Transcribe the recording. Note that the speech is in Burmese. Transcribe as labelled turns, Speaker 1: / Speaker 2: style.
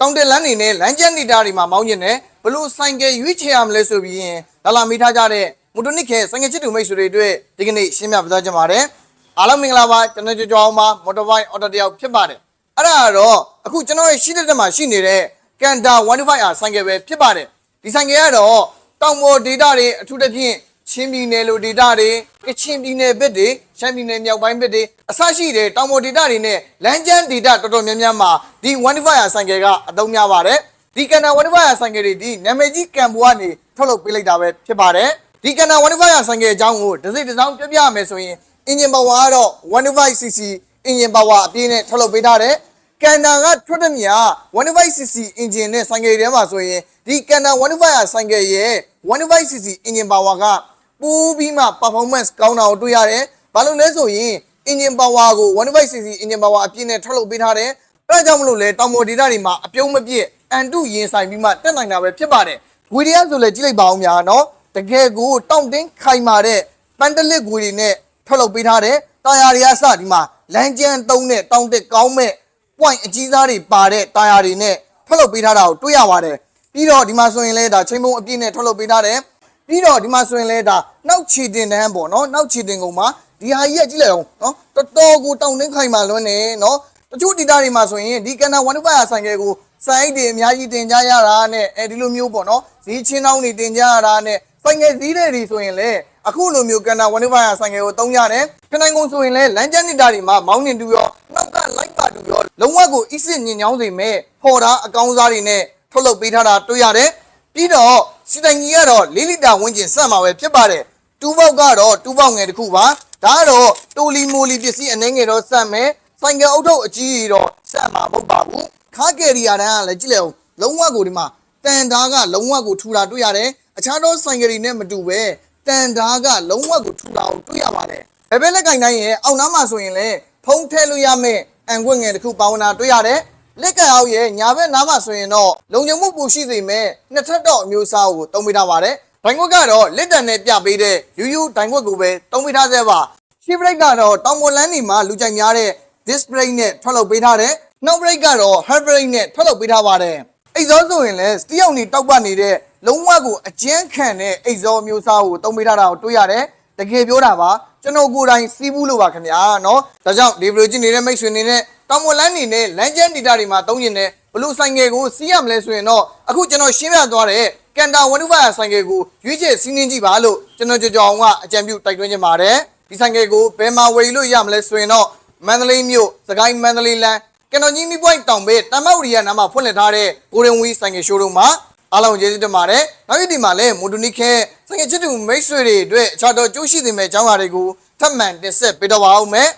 Speaker 1: တောင်တက်လန်းနေနဲ့လမ်းကျန်းနေတာတွေမှာမောင်းကျင်တယ်ဘလို့ဆိုင်ကယ်ရွေးချယ်ရမလဲဆိုပြီးရင်လာလာမိထားကြတဲ့မိုတိုနစ်ခဲဆိုင်ကယ်ချစ်သူမိတ်ဆွေတွေအတွက်ဒီကနေ့ရှင်းပြပေးသွားကြပါတယ်အားလုံးမင်္ဂလာပါကျွန်တော်ကြောကြောအောင်ပါမော်တော်ဘိုက်အော်တိုတယောက်ဖြစ်ပါတယ်အဲ့ဒါကတော့အခုကျွန်တော်ရဲ့ရှိတဲ့တက်မှာရှိနေတဲ့ကန်တာ 125R ဆိုင်ကယ်ပဲဖြစ်ပါတယ်ဒီဆိုင်ကယ်ကတော့တောင်ပေါ်ဒေတာတွေအထူးသဖြင့် ချင်းပြည်နယ်လိုဒေတာတွေကချင်ပြည်နယ်ဘက်တွေရှမ်းပြည်နယ်မြောက်ပိုင်းဘက်တွေအစရှိတဲ့တောင်ပေါ်ဒေတာတွေနဲ့လမ်းကျန်းဒေတာတော်တော်များများမှာဒီ 125R ဆိုင်ကယ်ကအသုံးများပါတယ်ဒီကန်တာ 125R ဆိုင်ကယ်တွေဒီနာမည်ကြီးကံဘူကနေထုတ်လုပ်ပေးလိုက်တာပဲဖြစ်ပါတယ်ဒီကန်တာ 125R ဆိုင်ကယ်အကြောင်းကိုတစ်စိတ်တစ်စောင်းပြပြရမယ်ဆိုရင် engine power ကတော့ 125cc engine power အပြည့်နဲ့ထုတ်လုပ်ပေးထားတယ်ကန်တာကထွက်တဲ့မြာ 125cc engine နဲ့ဆိုင်ကယ်ထဲမှာဆိုရင်ဒီကန်တာ 125R ဆိုင်ကယ်ရဲ့ 125cc engine power က ပိုးပြီးမှ performance ကောင်းတာကိုတွေ့ရတယ်ဘာလို့လဲဆိုရင် engine power ကို 125cc engine power အပြည့်နဲ့ထုတ်လုပ်ပေးထားတယ်အဲဒါကြောင့်မလို့လဲတောင်ပေါ်ဒေတာတွေမှာအပြုံးမပြည့်အန်တုရင်ဆိုင်ပြီးမှတက်နိုင်တာပဲဖြစ်ပါတယ်ဝီဒီယိုဆိုလဲကြည့်လိုက်ပါအောင်များနော်တကယ်ကိုတောင့်တင်းခိုင်မာတဲ့ပန်တလစ်ဂွေတွေနဲ့ထုတ်လုပ်ပေးထားတယ်တာယာတွေကစဒီမှာလမ်းကျန်းသုံးတဲ့တောင့်တက်ကောင်းမဲ့ point အကြီးစားတွေပါတဲ့တာယာတွေနဲ့ထုတ်လုပ်ပေးထားတာကိုတွေ့ရပါတယ်ပြီးတော့ဒီမှာဆိုရင်လဲဒါချိန်ပုံအပြည့်နဲ့ထုတ်လုပ်ပေးထားတယ် ပြီးတော့ဒီမှာဆိုရင်လဲဒါနောက်ချီတင်တန်းပေါ့နော်နောက်ချီတင်ကုန်မှာဒီဟာကြီးကကြည့်လိုက်အောင်နော်တော်တော်ကိုတောင့်တင်းခိုင်မာလွန်းနေနော်တချို့ဒေတာတွေမှာဆိုရင်ဒီကန်နာ125ဆိုင်ကယ်ကိုစိုင်းတွေအများကြီးတင်ကြရတာနဲ့အဲဒီလိုမျိုးပေါ့နော်ဈေးချင်းနှောင်းတွေတင်ကြရတာနဲ့ဆိုင်ကယ်ဈေးတွေဆိုရင်လဲအခုလိုမျိုးကန်နာ125ဆိုင်ကယ်ကိုသုံးရတယ်ခဏကုန်ဆိုရင်လဲလမ်းကျန်းနေတာတွေမှာမောင်းနေတူရောနောက်ကလိုက်ပါတူရောလုံးဝကိုအစ်စ်ညင်ညောင်းစေမဲ့ဖော်တာအကောင်းစားတွေနဲ့ထုတ်လုပ်ပေးထားတာတွေ့ရတယ်ပြီးတော့ စီတိုင်ကြီးကတော့၄လီတာဝန်းကျင်စက်မှာပဲဖြစ်ပါတယ်တူပေါက်ကတော့တူပေါက်ငယ်တစ်ခုပါဒါကတော့တိုလီမိုလီပစ္စည်းအနှဲငယ်တော့စက်မယ်ဆိုင်ကယ်အုပ်ထုပ်အကြီးကြီးတော့စက်မှာမဟုတ်ပါဘူးခါကယ်ရီယာတန်းကလည်းကြည့်လိုက်အောင်လုံးဝကိုဒီမှာတန်သားကလုံးဝကိုထူတာတွေ့ရတယ်အခြားသောဆိုင်ကယ်တွေနဲ့မတူပဲတန်သားကလုံးဝကိုထူတာကိုတွေ့ရပါတယ်ဘယ်ဘက်လက်ကင်တိုင်းရဲ့အောက်နားမှာဆိုရင်လည်းဖုံးထဲလို့ရမယ့်အန်ကွက်ငယ်တစ်ခုပါဝင်တာတွေ့ရတယ် လက်ကအောက်ရဲ့ညာဘက်နားမှာဆိုရင်တော့လုံခြုံမှုပူရှိစေမဲ့နှစ်ထပ်တော့အမျိုးအစားကိုတုံးပေးထားပါတယ်ဒိုင်ကွက်ကတော့လက်တံနဲ့ပြပေးတဲ့ယူယူဒိုင်ကွက်ကိုပဲတုံးပေးထားစေပါရှီဘရိတ်ကတော့တောင်ပေါ်လန်းနေမှာလူကြိုက်များတဲ့ disc brake နဲ့ထွက်လုပ်ပေးထားတယ်။နောက် brake ကတော့ hand brake နဲ့ထွက်လုပ်ပေးထားပါတယ်။အိတ်ဇောဆိုရင်လည်းစတီးအောင်နေတောက်ပတ်နေတဲ့လုံးဝကိုအကျန်းခံတဲ့အိတ်ဇောမျိုးစားကိုတုံးပေးထားတာကိုတွေ့ရတယ်။တကယ်ပြောတာပါကျွန်တော်ကိုယ်တိုင်စီးဘူးလို့ပါခင်ဗျာနော်။ဒါကြောင့်ဒီဗီဒီယိုကြည့်နေတဲ့မိတ်ဆွေနေနဲ့ တောင်ပေါ်လန်းနေနဲ့လမ်းကျန်းဒေတာတွေမှာတုံးကျင်တဲ့ဘလူးဆိုင်ငယ်ကိုစီးရမလဲဆိုရင်တော့အခုကျွန်တော်ရှင်းပြသွားတဲ့ကန်တာဝနုဘယာဆိုင်ငယ်ကိုရွေးချယ်စီးနှင်းကြည့်ပါလို့ကျွန်တော်ကြော်ကြော်အောင်ကအကြံပြုတိုက်တွန်းချင်ပါတယ်။ဒီဆိုင်ကယ်ကိုဘယ်မှာဝယ်လို့ရမလဲဆိုရင်တော့မန္တလေးမြို့စကိုင်းမန္တလေးလမ်းကနော်ကြီးမီပွိုင်းတောင်ပဲတမ္မောက်ရီယာနားမှာဖွင့်လှစ်ထားတဲ့ကိုရင်ဝီဆိုင်ကယ်ရှိုးရုံမှာအားလုံးကျေးဇူးတင်ပါတယ်နောက်ရက်ဒီမှာလည်းမိုတိုနီခဲဆိုင်ကယ်ချစ်သူမိတ်ဆွေတွေအတွက်အခြားသောကြိုးရှိနေမယ့်အကြောင်းအရာတွေကိုထပ်မံတင်ဆက်ပေးတော့ပါဦးမယ်